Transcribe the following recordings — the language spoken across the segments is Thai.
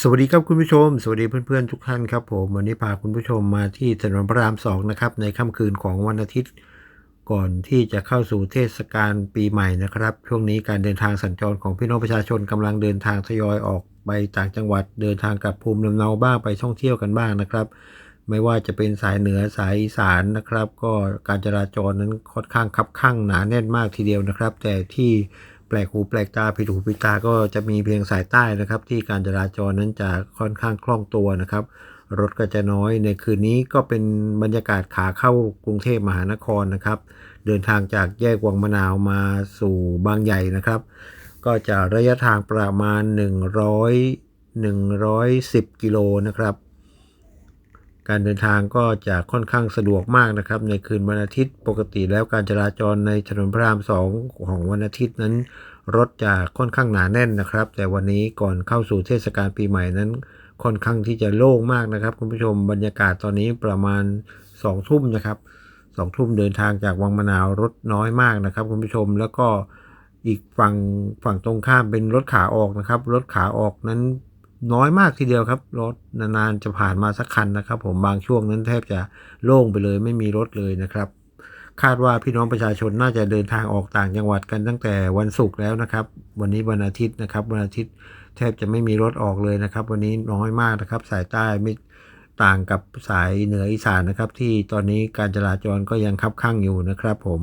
สวัสดีครับคุณผู้ชม สวัสดีเพื่อนๆทุกท่านครับผมวันนี้พาคุณผู้ชมมาที่ถนนพระรามสองนะครับในค่ำคืนของวันอาทิตย์ ก่อนที่จะเข้าสู่เทศกาลปีใหม่นะครับ ช่วงนี้การเดินทางสัญจรของพี่น้องประชาชนกำลังเดินทางทยอยออกไปต่างจังหวัด เดินทางกลับภูมิลำเนาบ้างไปท่องเที่ยวกันบ้างนะครับ ไม่ว่าจะเป็นสายเหนือสายอีสานนะครับ ก็การจราจรนั้นค่อนข้างคับข้างหนาแน่นมากทีเดียวนะครับ แต่ที่ แปลกหูแปลกตาผิดหูผิดตาก็จะมีเพียงสายใต้นะครับ ที่การจราจรนั้นจะค่อนข้างคล่องตัวนะครับ รถก็จะน้อยในคืนนี้ก็เป็นบรรยากาศขาเข้ากรุงเทพมหานครนะครับ เดินทางจากแยกวังมะนาวมาสู่บางใหญ่นะครับ ก็จะระยะทางประมาณ 100 110 กิโลนะครับ การเดินทางก็จะค่อนข้างสะดวกมากนะครับ ในคืนวันอาทิตย์ปกติแล้วการจราจรในถนนพระรามสองของวันอาทิตย์นั้น รถจะค่อนข้างหนาแน่นนะครับ แต่วันนี้ก่อนเข้าสู่เทศกาลปีใหม่นั้น ค่อนข้างที่จะโล่งมากนะครับ คุณผู้ชมบรรยากาศตอนนี้ประมาณ2ทุ่มนะครับสองทุ่มเดินทางจากวังมะนาวรถน้อยมากนะครับ คุณผู้ชมแล้วก็อีกฝั่งฝั่งตรงข้ามเป็นรถขาออกนะครับ รถขาออกนั้น น้อยมากทีเดียวครับ รถนานๆจะผ่านมาสักคันนะครับ ผมบางช่วงนั้นแทบจะโล่งไปเลยไม่มีรถเลยนะครับ คาดว่าพี่น้องประชาชนน่าจะเดินทางออกต่างจังหวัดกันตั้งแต่วันศุกร์แล้วนะครับ วันนี้วันอาทิตย์นะครับ วันอาทิตย์แทบจะไม่มีรถออกเลยนะครับ วันนี้น้อยมากนะครับ สายใต้ไม่ต่างกับสายเหนืออีสานนะครับ ที่ตอนนี้การจราจรก็ยังคับข้างอยู่นะครับ ผม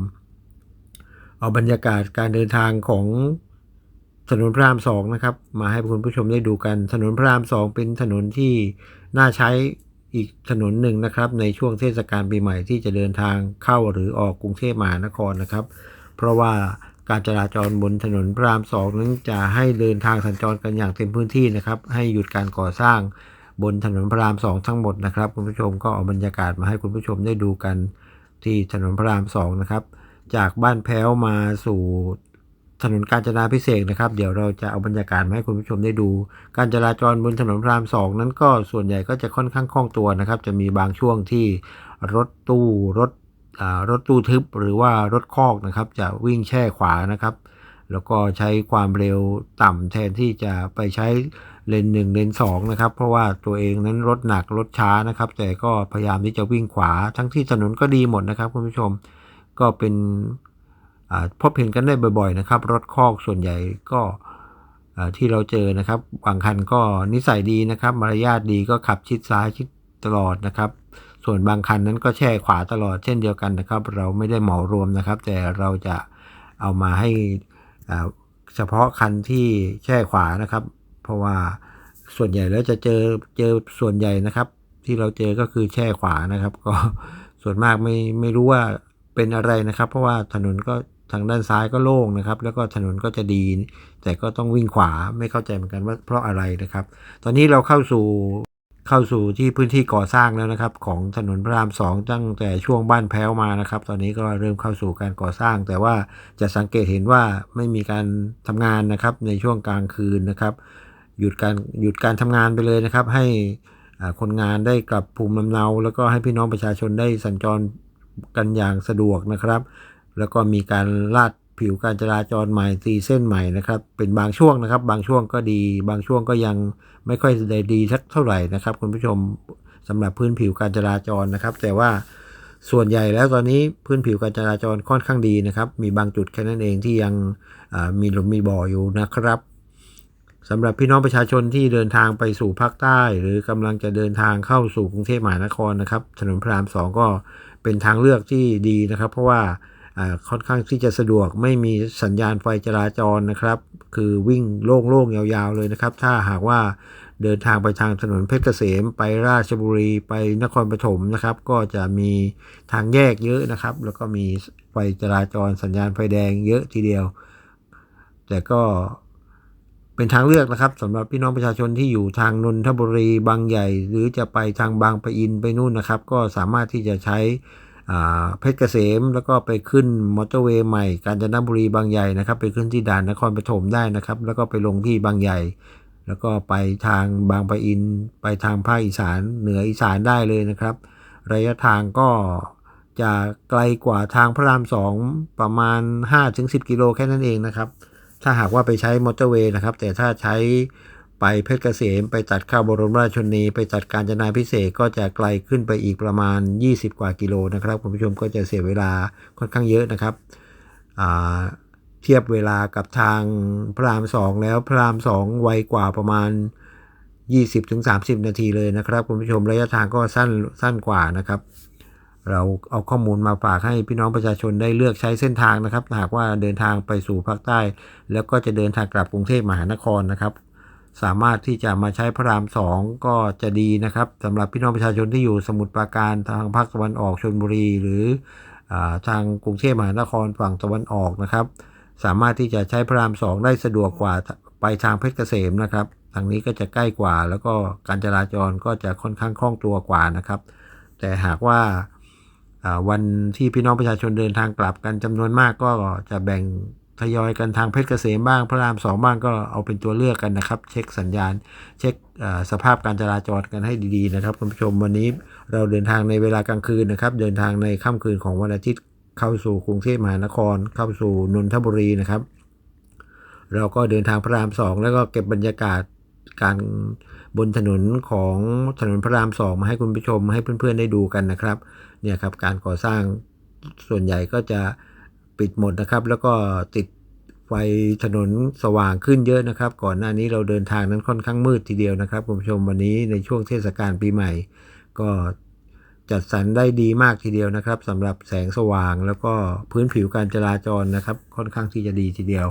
เอาบรรยากาศการเดินทางของ ถนนพระรามสองนะครับ มาให้คุณผู้ชมได้ดูกัน ถนนพระรามสองเป็นถนนที่น่าใช้อีกถนนหนึ่งนะครับ ในช่วงเทศกาลปีใหม่ที่จะเดินทางเข้าหรือออกกรุงเทพมหานครนะครับ เพราะว่าการจราจรบนถนนพระรามสองนั้นจะให้เดินทางสัญจรกันอย่างเต็มพื้นที่นะครับ ให้หยุดการก่อสร้างบนถนนพระรามสองทั้งหมดนะครับ คุณผู้ชมก็เอาบรรยากาศมาให้คุณผู้ชมได้ดูกันที่ถนนพระรามสองนะครับ จากบ้านแพ้วมาสู่ ถนนกาญจนาพิเศษนะครับ เดี๋ยวเราจะเอาบรรยากาศมาให้คุณผู้ชมได้ดู การจราจรบนถนนพระรามสองนั้นก็ส่วนใหญ่ก็จะค่อนข้างคล่องตัวนะครับ จะมีบางช่วงที่รถตู้รถรถตู้ทึบหรือว่ารถคอกนะครับ จะวิ่งแช่ขวานะครับ แล้วก็ใช้ความเร็วต่ำแทนที่จะไปใช้เลนหนึ่งเลนสองนะครับ เพราะว่าตัวเองนั้นรถหนักรถช้านะครับ แต่ก็พยายามที่จะวิ่งขวาทั้งที่ถนนก็ดีหมดนะครับคุณผู้ชม ก็เป็น พบเห็นกันได้บ่อยๆนะครับ รถคอกส่วนใหญ่ก็ที่เราเจอนะครับบางคันก็นิสัยดีนะครับ มารยาทดีก็ขับชิดซ้ายชิดตลอดนะครับ ส่วนบางคันนั้นก็แช่ขวาตลอดเช่นเดียวกันนะครับ เราไม่ได้เหมารวมนะครับ แต่เราจะเอามาให้เฉพาะคันที่แช่ขวานะครับ เพราะว่าส่วนใหญ่แล้วจะเจอเจอส่วนใหญ่นะครับ ที่เราเจอก็คือแช่ขวานะครับ ก็ส่วนมากไม่ไม่รู้ว่าเป็นอะไรนะครับ เพราะว่าถนนก็ ทางด้านซ้ายก็โล่งนะครับ แล้วก็ถนนก็จะดี แต่ก็ต้องวิ่งขวาไม่เข้าใจเหมือนกันว่าเพราะอะไรนะครับ ตอนนี้เราเข้าสู่เข้าสู่ที่พื้นที่ก่อสร้างแล้วนะครับ ของถนนพระรามสองตั้งแต่ช่วงบ้านแพ้วมานะครับ ตอนนี้ก็เริ่มเข้าสู่การก่อสร้าง แต่ว่าจะสังเกตเห็นว่าไม่มีการทำงานนะครับในช่วงกลางคืนนะครับ หยุดการหยุดการทำงานไปเลยนะครับ ให้คนงานได้กลับภูมิลำเนา แล้วก็ให้พี่น้องประชาชนได้สัญจรกันอย่างสะดวกนะครับ แล้วก็มีการลาดผิวการจราจรใหม่ตีเส้นใหม่นะครับ เป็นบางช่วงนะครับ บางช่วงก็ดี บางช่วงก็ยังไม่ค่อยได้ดีสักเท่าไหร่นะครับ คุณผู้ชมสำหรับพื้นผิวการจราจรนะครับ แต่ว่าส่วนใหญ่แล้วตอนนี้พื้นผิวการจราจรค่อนข้างดีนะครับ มีบางจุดแค่นั้นเองที่ยังมีหลุมมีบ่ออยู่นะครับสำหรับพี่น้องประชาชนที่เดินทางไปสู่ภาคใต้ หรือกำลังจะเดินทางเข้าสู่กรุงเทพมหานครนะครับ ถนนพระรามสองก็เป็นทางเลือกที่ดีนะครับ เพราะว่า ค่อนข้างที่จะสะดวกไม่มีสัญญาณไฟจราจรนะครับ คือวิ่งโล่งๆยาวๆเลยนะครับ ถ้าหากว่าเดินทางไปทางถนนเพชรเกษม ไปราชบุรีไปนครปฐมนะครับ ก็จะมีทางแยกเยอะนะครับ แล้วก็มีไฟจราจรสัญญาณไฟแดงเยอะทีเดียว แต่ก็เป็นทางเลือกนะครับสำหรับพี่น้องประชาชนที่อยู่ทางนนทบุรีบางใหญ่ หรือจะไปทางบางปะอินไปนู่นนะครับ ก็สามารถที่จะใช้ เพชรเกษมแล้วก็ไปขึ้นมอเตอร์เวย์ใหม่กาญจนบุรีบางใหญ่นะครับ ไปขึ้นที่ด่านนครปฐมได้นะครับ แล้วก็ไปลงที่บางใหญ่ แล้วก็ไปทางบางปะอิน ไปทางภาคอีสานเหนืออีสานได้เลยนะครับ ระยะทางก็จะไกลกว่าทางพระรามสองประมาณ 5-10 กิโลแค่นั้นเองนะครับ ถ้าหากว่าไปใช้มอเตอร์เวย์นะครับ แต่ถ้าใช้ ไปเพชรเกษมไปตัดข้าวบรมราชชนี ไปตัดการจนาพิเศษกก็จะไกลขึ้นไปอีกประมาณ 20 กว่ากิโลนะครับคุณผู้ชมก็จะเสียเวลาค่อนข้างเยอะนะครับเทียบเวลากับทางพระรามสองแล้วพระรามสองไวกว่าประมาณ 20-30 นาทีเลยนะครับคุณผู้ชมระยะทางก็สั้นสั้นกว่านะครับเราเอาข้อมูลมาฝากให้พี่น้องประชาชนได้เลือกใช้เส้นทางนะครับ หากว่าเดินทางไปสู่ภาคใต้ แล้วก็จะเดินทางกลับกรุงเทพมหานครนะครับ สามารถที่จะมาใช้พระรามสองก็จะดีนะครับสำหรับพี่น้องประชาชนที่อยู่สมุทรปราการทางภาคตะวันออกชนบุรี หรืออทางกรุงเทพมหานครฝั่งตะวันออกนะครับ สามารถที่จะใช้พระรามสองได้สะดวกกว่าไปทางเพชรเกษมนะครับทางนี้ก็จะใกล้กว่า แล้วก็การจราจรก็จะค่อนข้างคล่องตัวกว่านะครับ แต่หากว่าวันที่พี่น้องประชาชนเดินทางกลับกันจำนวนมากก็จะแบ่ง ทยอยกันทางเพชรเกษมบ้างพระรามสองบ้างก็เอาเป็นตัวเลือกกันนะครับ เช็คสัญญาณ เช็คสภาพการจราจรกันให้ดีๆนะครับคุณผู้ชมวันนี้เราเดินทางในเวลากลางคืนนะครับ เดินทางในค่ำคืนของวันอาทิตย์เข้าสู่กรุงเทพมหานคร เข้าสู่นนทบุรีนะครับ เราก็เดินทางพระรามสองแล้วก็เก็บบรรยากาศการบนถนนของถนนพระรามสองมาให้คุณผู้ชมให้เพื่อนๆได้ดูกันนะครับ เนี่ยครับการก่อสร้างส่วนใหญ่ก็จะ ปิดหมดนะครับ แล้วก็ติดไฟถนนสว่างขึ้นเยอะนะครับ ก่อนหน้านี้เราเดินทางนั้นค่อนข้างมืดทีเดียวนะครับคุณผู้ชมวันนี้ในช่วงเทศกาลปีใหม่ ก็จัดสรรได้ดีมากทีเดียวนะครับสำหรับแสงสว่างแล้วก็พื้นผิวการจราจรนะครับ ค่อนข้างที่จะดีทีเดียว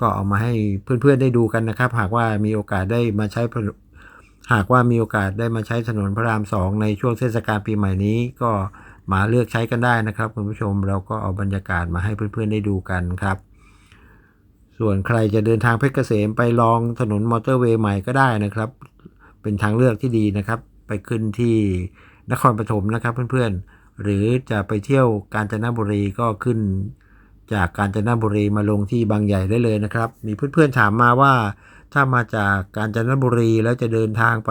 ก็เอามาให้เพื่อนๆได้ดูกันนะครับ หากว่ามีโอกาสได้มาใช้หากว่ามีโอกาสได้มาใช้ถนนพระรามสองในช่วงเทศกาลปีใหม่นี้ก็ มาเลือกใช้กันได้นะครับ คุณผู้ชมเราก็เอาบรรยากาศมาให้เพื่อนๆได้ดูกันครับ ส่วนใครจะเดินทางเพชรเกษมไปลองถนนมอเตอร์เวย์ใหม่ก็ได้นะครับ เป็นทางเลือกที่ดีนะครับ ไปขึ้นที่นครปฐมนะครับเพื่อนๆ หรือจะไปเที่ยวกาญจนบุรีก็ขึ้น จากกาญจนบุรีมาลงที่บางใหญ่ได้เลยนะครับ มีเพื่อนๆถามมาว่า ถ้ามาจากกาญจนบุรีแล้วจะเดินทางไป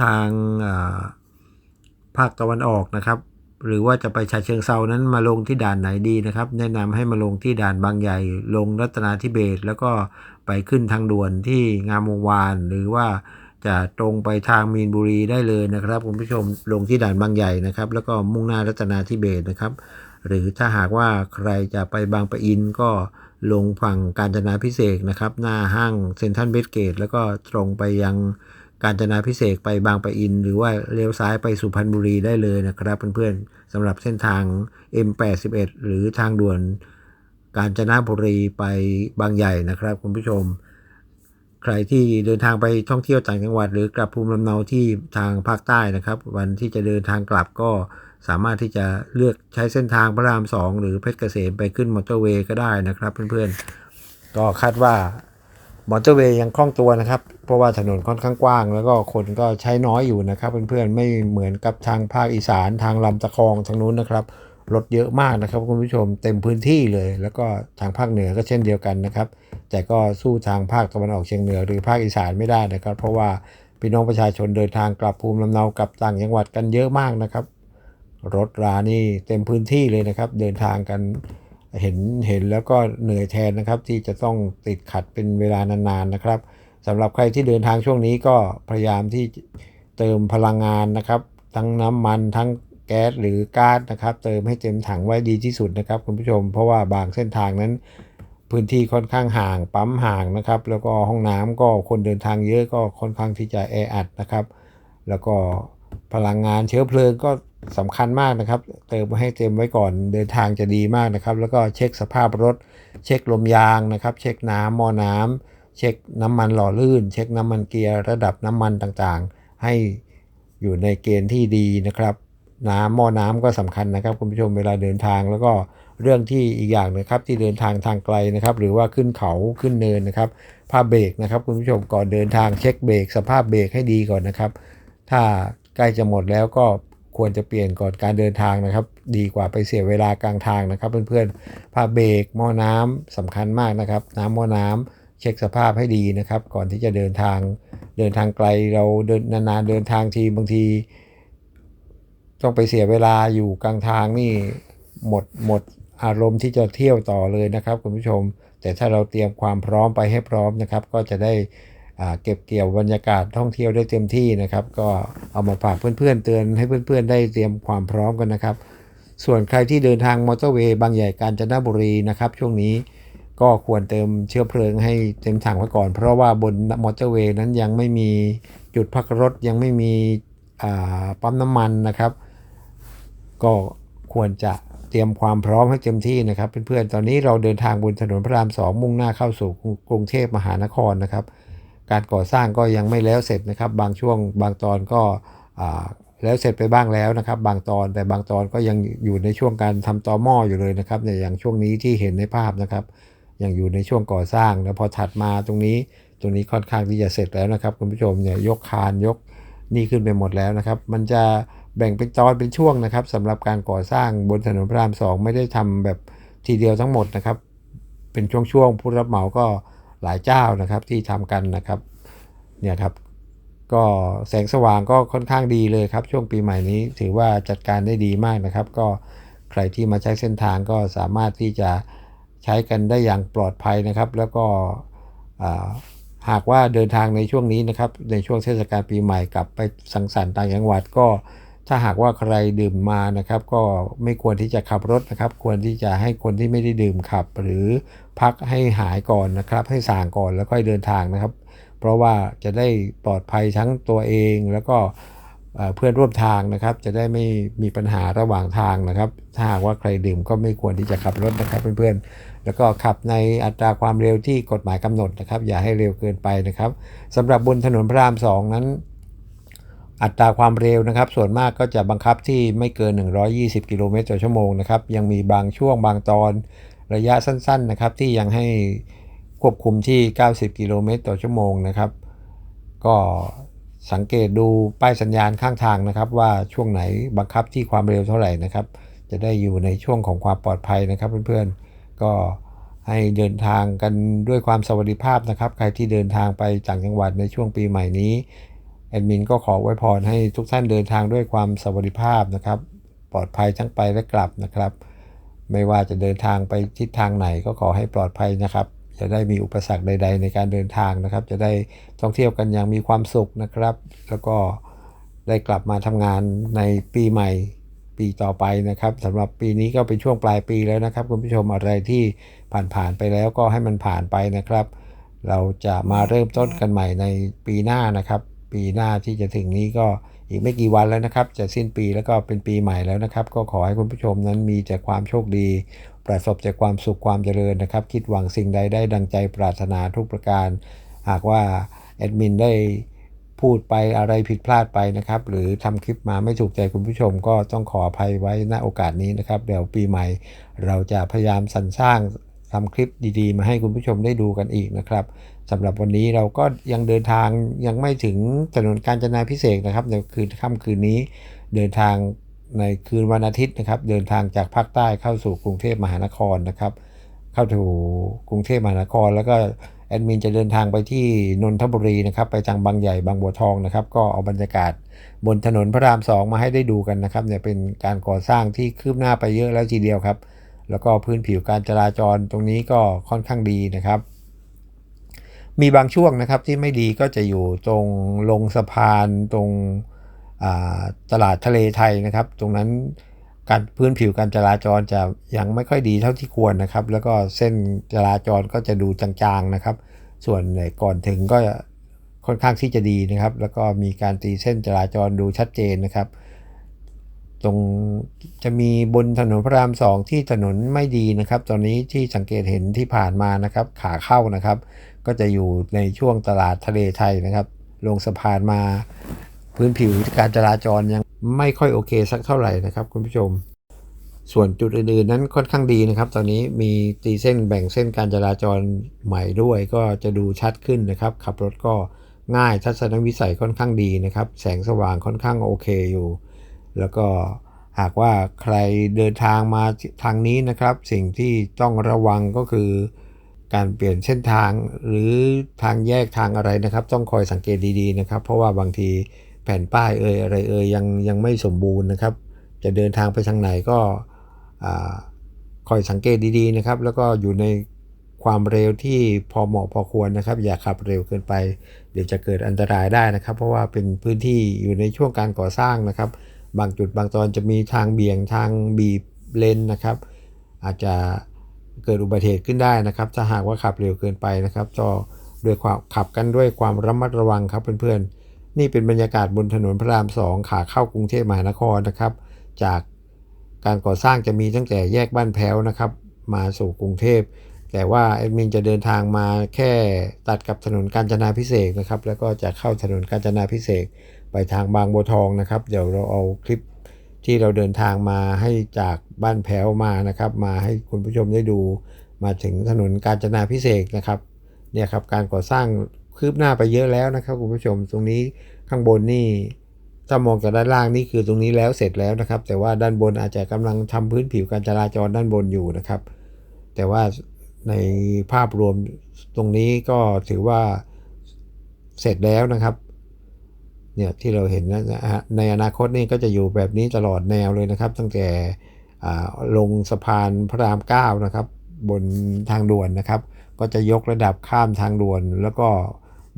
ทางภาคตะวันออกนะครับ หรือว่าจะไปชาเชิงเซานั้นมาลงที่ด่านไหนดีนะครับ แนะนำให้มาลงที่ด่านบางใหญ่ ลงรัตนาธิเบศแล้วก็ไปขึ้นทางด่วนที่งามวงวาน หรือว่าจะตรงไปทางมีนบุรีได้เลยนะครับคุณผู้ชมลงที่ด่านบางใหญ่นะครับ แล้วก็มุ่งหน้ารัตนาธิเบศนะครับ หรือถ้าหากว่าใครจะไปบางปะอินก็ลงฝั่งกาญจนาพิเศษนะครับ หน้าห้างเซ็นทรัลเบสเกตแล้วก็ตรงไปยัง กาญจนาพิเศษไปบางปะอิน หรือว่าเลี้ยวซ้ายไปสุพรรณบุรีได้เลยนะครับเพื่อนๆสำหรับเส้นทาง M81 หรือทางด่วน กาญจนบุรีไปบางใหญ่นะครับ คุณผู้ชม ใครที่เดินทางไปท่องเที่ยวต่างจังหวัด หรือกลับภูมิลำเนาที่ทางภาคใต้นะครับ วันที่จะเดินทางกลับก็สามารถที่จะเลือกใช้เส้นทางพระรามสองหรือเพชรเกษมไปขึ้นมอเตอร์เวย์ก็ได้นะครับ เพื่อนๆก็คาดว่า มอเตอร์เวย์ยังคล่องตัวนะครับ เพราะว่าถนนค่อนข้างกว้าง แล้วก็คนก็ใช้น้อยอยู่นะครับเพื่อนๆไม่เหมือนกับทางภาคอีสานทางลำตะคองทางนู้นนะครับรถเยอะมากนะครับคุณผู้ชมเต็มพื้นที่เลย แล้วก็ทางภาคเหนือก็เช่นเดียวกันนะครับ แต่ก็สู้ทางภาคตะวันออกเฉียงเหนือหรือภาคอีสานไม่ได้นะครับ เพราะว่าพี่น้องประชาชนเดินทางกลับภูมิลำเนากลับต่างจังหวัดกันเยอะมากนะครับ รถรานี่เต็มพื้นที่เลยนะครับ เดินทางกัน เห็นเห็นแล้วก็เหนื่อยแทนนะครับที่จะต้องติดขัดเป็นเวลานานๆนะครับสำหรับใครที่เดินทางช่วงนี้ก็พยายามที่เติมพลังงานนะครับ ทั้งน้ำมันทั้งแก๊สหรือก๊าซนะครับ เติมให้เต็มถังไว้ดีที่สุดนะครับคุณผู้ชม เพราะว่าบางเส้นทางนั้น พื้นที่ค่อนข้างห่างปั๊มห่างนะครับ แล้วก็ห้องน้ำก็คนเดินทางเยอะก็ค่อนข้างที่จะแออัดนะครับ แล้วก็พลังงานเชื้อเพลิงก็ สำคัญมากนะครับ เติมให้เต็มไว้ก่อนเดินทางจะดีมากนะครับ แล้วก็เช็คสภาพรถ เช็คลมยางนะครับ เช็คน้ำหม้อน้ำเช็คน้ำมันหล่อลื่น เช็คน้ำมันเกียร์ระดับน้ำมันต่างๆ ให้อยู่ในเกณฑ์ที่ดีนะครับ น้ำหม้อน้ำก็สำคัญนะครับคุณผู้ชมเวลาเดินทาง แล้วก็เรื่องที่อีกอย่างนะครับที่เดินทางทางไกลนะครับ หรือว่าขึ้นเขาขึ้นเนินนะครับผ้าเบรกนะครับคุณผู้ชมก่อนเดินทางเช็คเบรกสภาพเบรกให้ดีก่อนนะครับ ถ้าใกล้จะหมดแล้วก็ ควรจะเปลี่ยนก่อนการเดินทางนะครับ ดีกว่าไปเสียเวลากลางทางนะครับเพื่อนๆผ้าเบรกหม้อน้ำสำคัญมากนะครับ น้ำหม้อน้ำเช็คสภาพให้ดีนะครับ ก่อนที่จะเดินทางเดินทางไกลเราเดินนานๆเดินทางทีบางที ต้องไปเสียเวลาอยู่กลางทางนี่หมดหมดอารมณ์ที่จะเที่ยวต่อเลยนะครับคุณผู้ชม แต่ถ้าเราเตรียมความพร้อมไปให้พร้อมนะครับ ก็จะได้ เก็บเกี่ยวบรรยากาศท่องเที่ยวได้เต็มที่นะครับ ก็เอามาฝากเพื่อนๆเตือนให้เพื่อนๆ ได้เตรียมความพร้อมกันนะครับ ส่วนใครที่เดินทางมอเตอร์เวย์บางใหญ่กาญจนบุรีนะครับช่วงนี้ก็ควรเติมเชื้อเพลิงให้เต็มถังไว้ก่อน เพราะว่าบนมอเตอร์เวย์นั้นยังไม่มีจุดพักรถยังไม่มีปั๊มน้ำมันนะครับ ก็ควรจะเตรียมความพร้อมให้เต็มที่นะครับเพื่อนๆตอนนี้เราเดินทางบนถนนพระรามสองมุ่งหน้าเข้าสู่กรุงเทพมหานครนะครับ การก่อสร้างก็ยังไม่แล้วเสร็จนะครับ บางช่วงบางตอนก็แล้วเสร็จไปบ้างแล้วนะครับ บางตอนแต่บางตอนก็ยังอยู่ในช่วงการทำตอหม้ออยู่เลยนะครับเนี่ยอย่างช่วงนี้ที่เห็นในภาพนะครับ ยังอยู่ในช่วงก่อสร้างแล้วพอถัดมาตรงนี้ตรงนี้ค่อนข้างที่จะเสร็จแล้วนะครับคุณผู้ชมเนี่ยยกคานยกนี่ขึ้นไปหมดแล้วนะครับ มันจะแบ่งเป็นตอนเป็นช่วงนะครับสำหรับการก่อสร้างบนถนนพระรามสองไม่ได้ทำแบบทีเดียวทั้งหมดนะครับ เป็นช่วงๆผู้รับเหมาก็ หลายเจ้านะครับที่ทำกันนะครับเนี่ยครับก็แสงสว่างก็ค่อนข้างดีเลยครับ ช่วงปีใหม่นี้ถือว่าจัดการได้ดีมากนะครับ ก็ใครที่มาใช้เส้นทางก็สามารถที่จะใช้กันได้อย่างปลอดภัยนะครับ แล้วก็หากว่าเดินทางในช่วงนี้นะครับ ในช่วงเทศกาลปีใหม่กลับไปสังสรรค์ต่างจังหวัดก็ ถ้าหากว่าใครดื่มมานะครับก็ไม่ควรที่จะขับรถนะครับ ควรที่จะให้คนที่ไม่ได้ดื่มขับ หรือพักให้หายก่อนนะครับ ให้ส่างก่อนแล้วค่อยเดินทางนะครับ เพราะว่าจะได้ปลอดภัยทั้งตัวเองแล้วก็เอ่อเพื่อนร่วมทางนะครับ จะได้ไม่มีปัญหาระหว่างทางนะครับ ถ้าหากว่าใครดื่มก็ไม่ควรที่จะขับรถนะครับเพื่อนๆ แล้วก็ขับในอัตราความเร็วที่กฎหมายกำหนดนะครับ อย่าให้เร็วเกินไปนะครับสำหรับบนถนนพระรามสองนั้น อัตราความเร็วนะครับ ส่วนมากก็จะบังคับที่ไม่เกิน 120 กิโลเมตรต่อชั่วโมงนะครับ ยังมีบางช่วงบางตอนระยะสั้นๆนะครับ ที่ยังให้ควบคุมที่ 90 กิโลเมตรต่อชั่วโมงนะครับ ก็สังเกตดูป้ายสัญญาณข้างทางนะครับ ว่าช่วงไหนบังคับที่ความเร็วเท่าไหร่นะครับ จะได้อยู่ในช่วงของความปลอดภัยนะครับเพื่อนๆ ก็ให้เดินทางกันด้วยความสวัสดิภาพนะครับ ใครที่เดินทางไปต่างจังหวัดในช่วงปีใหม่นี้ แอดมินก็ขอไว้พรให้ทุกท่านเดินทางด้วยความสวัสดิภาพนะครับ ปลอดภัยทั้งไปและกลับนะครับ ไม่ว่าจะเดินทางไปทิศทางไหนก็ขอให้ปลอดภัยนะครับ จะได้มีอุปสรรคใด ๆ ในการเดินทางนะครับ จะได้ท่องเที่ยวกันอย่างมีความสุขนะครับ แล้วก็ได้กลับมาทำงานในปีใหม่ปีต่อไปนะครับสำหรับปีนี้ก็เป็นช่วงปลายปีแล้วนะครับ คุณผู้ชมอะไรที่ผ่านๆไปแล้วก็ให้มันผ่านไปนะครับ เราจะมาเริ่มต้นกันใหม่ในปีหน้านะครับ ปีหน้าที่จะถึงนี้ก็อีกไม่กี่วันแล้วนะครับ จะสิ้นปีแล้วก็เป็นปีใหม่แล้วนะครับ ก็ขอให้คุณผู้ชมนั้นมีแต่ความโชคดี ประสบแต่ความสุขความเจริญนะครับ คิดหวังสิ่งใดได้ดังใจปรารถนาทุกประการ หากว่าแอดมินได้พูดไปอะไรผิดพลาดไปนะครับ หรือทำคลิปมาไม่ถูกใจคุณผู้ชม ก็ต้องขออภัยไว้ณโอกาสนี้นะครับ เดี๋ยวปีใหม่ เราจะพยายามสรรสร้างทำคลิปดีๆ มาให้คุณผู้ชมได้ดูกันอีกนะครับ สำหรับวันนี้เราก็ยังเดินทางยังไม่ถึงถนนกาญจนาพิเศษนะครับในคืนค่ำคืนนี้เดินทางในคืนวันอาทิตย์นะครับ เดินทางจากภาคใต้เข้าสู่กรุงเทพมหานครนะครับ เข้าถูกรุงเทพมหานคร แล้วก็แอดมินจะเดินทางไปที่นนทบุรีนะครับ ไปทางบางใหญ่บางบัวทองนะครับ ก็เอาบรรยากาศบนถนนพระรามสองมาให้ได้ดูกันนะครับเนี่ยเป็นการก่อสร้างที่คืบหน้าไปเยอะแล้วทีเดียวครับ แล้วก็พื้นผิวการจราจรตรงนี้ก็ค่อนข้างดีนะครับ มีบางช่วงนะครับที่ไม่ดีก็จะอยู่ตรงลงสะพานตรงตลาดทะเลไทยนะครับ ตรงนั้นการพื้นผิวการจราจรจะยังไม่ค่อยดีเท่าที่ควรนะครับ แล้วก็เส้นจราจรก็จะดูจางๆนะครับ ส่วนก่อนถึงก็ค่อนข้างที่จะดีนะครับ แล้วก็มีการตีเส้นจราจรดูชัดเจนนะครับ ตรงจะมีบนถนนพระรามสองที่ถนนไม่ดีนะครับ ตอนนี้ที่สังเกตเห็นที่ผ่านมานะครับ ขาเข้านะครับ ก็จะอยู่ในช่วงตลาดทะเลไทยนะครับ ลงสะพานมาพื้นผิวการจราจรยังไม่ค่อยโอเคสักเท่าไหร่นะครับ คุณผู้ชม ส่วนจุดอื่นๆนั้นค่อนข้างดีนะครับ ตอนนี้มีตีเส้นแบ่งเส้นการจราจรใหม่ด้วย ก็จะดูชัดขึ้นนะครับ ขับรถก็ง่ายทัศนวิสัยค่อนข้างดีนะครับ แสงสว่างค่อนข้างโอเคอยู่ แล้วก็หากว่าใครเดินทางมาทางนี้นะครับ สิ่งที่ต้องระวังก็คือ การเปลี่ยนเส้นทางหรือทางแยกทางอะไรนะครับ ต้องคอยสังเกตดีๆนะครับ เพราะว่าบางทีแผ่นป้ายเอ่ยอะไรเอ่ยยังยังไม่สมบูรณ์นะครับ จะเดินทางไปทางไหนก็คอยสังเกตดีๆนะครับ แล้วก็อยู่ในความเร็วที่พอเหมาะพอควรนะครับ อย่าขับเร็วเกินไป เดี๋ยวจะเกิดอันตรายได้นะครับ เพราะว่าเป็นพื้นที่อยู่ในช่วงการก่อสร้างนะครับ บางจุดบางตอนจะมีทางเบี่ยงทางบีบเลนนะครับ อาจจะเกิดอุบัติเหตุขึ้นได้นะครับ ถ้าหากว่าขับเร็วเกินไปนะครับก็ด้วยความขับกันด้วยความระมัดระวังครับเพื่อนๆ นี่เป็นบรรยากาศบนถนนพระรามสองขาเข้ากรุงเทพมหานครนะครับ จากการก่อสร้างจะมีตั้งแต่แยกบ้านแพ้วนะครับ มาสู่กรุงเทพ แต่ว่าแอดมินจะเดินทางมาแค่ตัดกับถนนกาญจนาพิเศษกนะครับ แล้วก็จะเข้าถนนกาญจนาพิเศษก ไปทางบางบัวทองนะครับ เดี๋ยวเราเอาคลิปที่เราเดินทางมาให้จากบ้านแพ้วมานะครับ มาให้คุณผู้ชมได้ดูมาถึงถนนกาญจนาพิเศษนะครับเนี่ยครับการก่อสร้างคืบหน้าไปเยอะแล้วนะครับคุณผู้ชมตรงนี้ข้างบนนี่ถ้ามองจากด้านล่างนี่คือตรงนี้แล้วเสร็จแล้วนะครับ แต่ว่าด้านบนอาจจะกำลังทำพื้นผิวการจราจรด้านบนอยู่นะครับ แต่ว่าในภาพรวมตรงนี้ก็ถือว่าเสร็จแล้วนะครับ เนี่ยที่เราเห็นนะในอนาคตนี่ก็จะอยู่แบบนี้ตลอดแนวเลยนะครับ ตั้งแต่ลงสะพานพระราม9นะครับบนทางด่วนนะครับ ก็จะยกระดับข้ามทางด่วน แล้วก็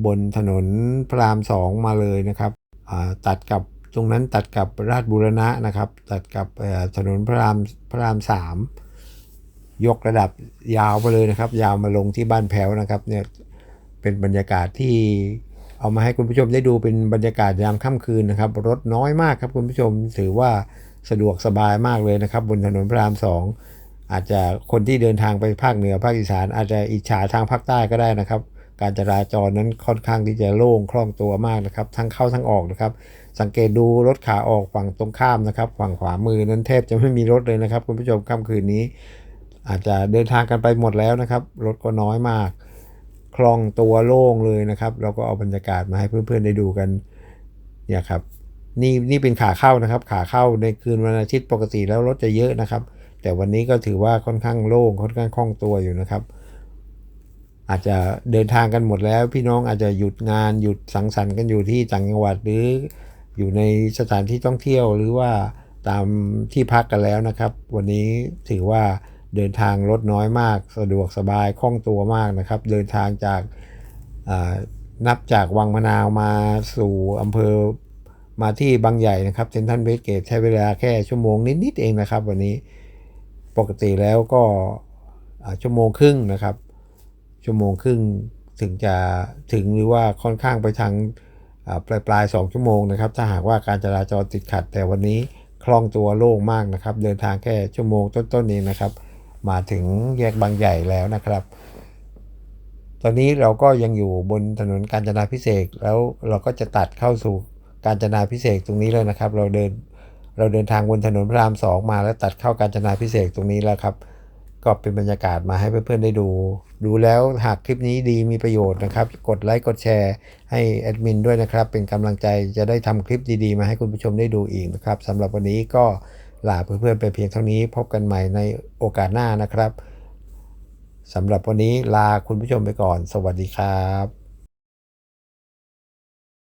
บนถนนพระรามสองมาเลยนะครับตัดกับตรงนั้นตัดกับราชบุรณะนะครับ ตัดกับถนนพระรามพระรามสามยกระดับยาวไปเลยนะครับ ยาวมาลงที่บ้านแพ้วนะครับเนี่ยเป็นบรรยากาศที่ เอามาให้คุณผู้ชมได้ดูเป็นบรรยากาศยามค่ำคืนนะครับ รถน้อยมากครับคุณผู้ชมถือว่าสะดวกสบายมากเลยนะครับ บนถนนพระรามสองอาจจะคนที่เดินทางไปภาคเหนือภาคอีสานอาจจะอิจฉาทางภาคใต้ก็ได้นะครับ การจราจรนั้นค่อนข้างที่จะโล่งคล่องตัวมากนะครับ ทั้งเข้าทั้งออกนะครับ สังเกตดูรถขาออกฝั่งตรงข้ามนะครับ ฝั่งขวามือนั้นแทบจะไม่มีรถเลยนะครับ คุณผู้ชมค่ำคืนนี้ อาจจะเดินทางกันไปหมดแล้วนะครับ รถก็น้อยมาก คล่องตัวโล่งเลยนะครับเราก็เอาบรรยากาศมาให้เพื่อนๆได้ดูกันเนี่ยครับนี่นี่เป็นขาเข้านะครับ ขาเข้าในคืนวันอาทิตย์ปกติแล้วรถจะเยอะนะครับ แต่วันนี้ก็ถือว่าค่อนข้างโล่งค่อนข้างคล่องตัวอยู่นะครับ อาจจะเดินทางกันหมดแล้ว พี่น้องอาจจะหยุดงานหยุดสังสรรค์กันอยู่ที่ต่างจังหวัดหรืออยู่ในสถานที่ท่องเที่ยวหรือว่าตามที่พักกันแล้วนะครับ วันนี้ถือว่า เดินทางรถน้อยมาก สะดวกสบายคล่องตัวมากนะครับ เดินทางจากนับจากวังมะนาวมาสู่อำเภอมาที่บางใหญ่นะครับเซนทันเวสเกตใช้เวลาแค่ชั่วโมงนิดๆเองนะครับ วันนี้ปกติแล้วก็ชั่วโมงครึ่งนะครับ ชั่วโมงครึ่งถึงจะถึงหรือว่าค่อนข้างไปทางปลายปลายสองชั่วโมงนะครับ ถ้าหากว่าการจราจรติดขัด แต่วันนี้คล่องตัวโล่งมากนะครับ เดินทางแค่ชั่วโมงต้นๆนี้นะครับ มาถึงแยกบางใหญ่แล้วนะครับ ตอนนี้เราก็ยังอยู่บนถนนกาญจนาพิเศษแล้วเราก็จะตัดเข้าสู่กาญจนาพิเศษตรงนี้เลยนะครับ เราเดินเราเดินทางบนถนนพระรามสองมาแล้วตัดเข้ากาญจนาพิเศษตรงนี้แล้วครับ ก็เป็นบรรยากาศมาให้เพื่อนๆได้ดู ดูแล้วหากคลิปนี้ดีมีประโยชน์นะครับ กดไลค์กดแชร์ให้แอดมินด้วยนะครับ เป็นกำลังใจจะได้ทำคลิปดีๆ มาให้คุณผู้ชมได้ดูอีกนะครับสำหรับวันนี้ก็ ลาเพื่อนๆไปเพียงเท่านี้พบกันใหม่ในโอกาสหน้านะครับสำหรับวันนี้ลาคุณผู้ชมไปก่อน สวัสดีครับ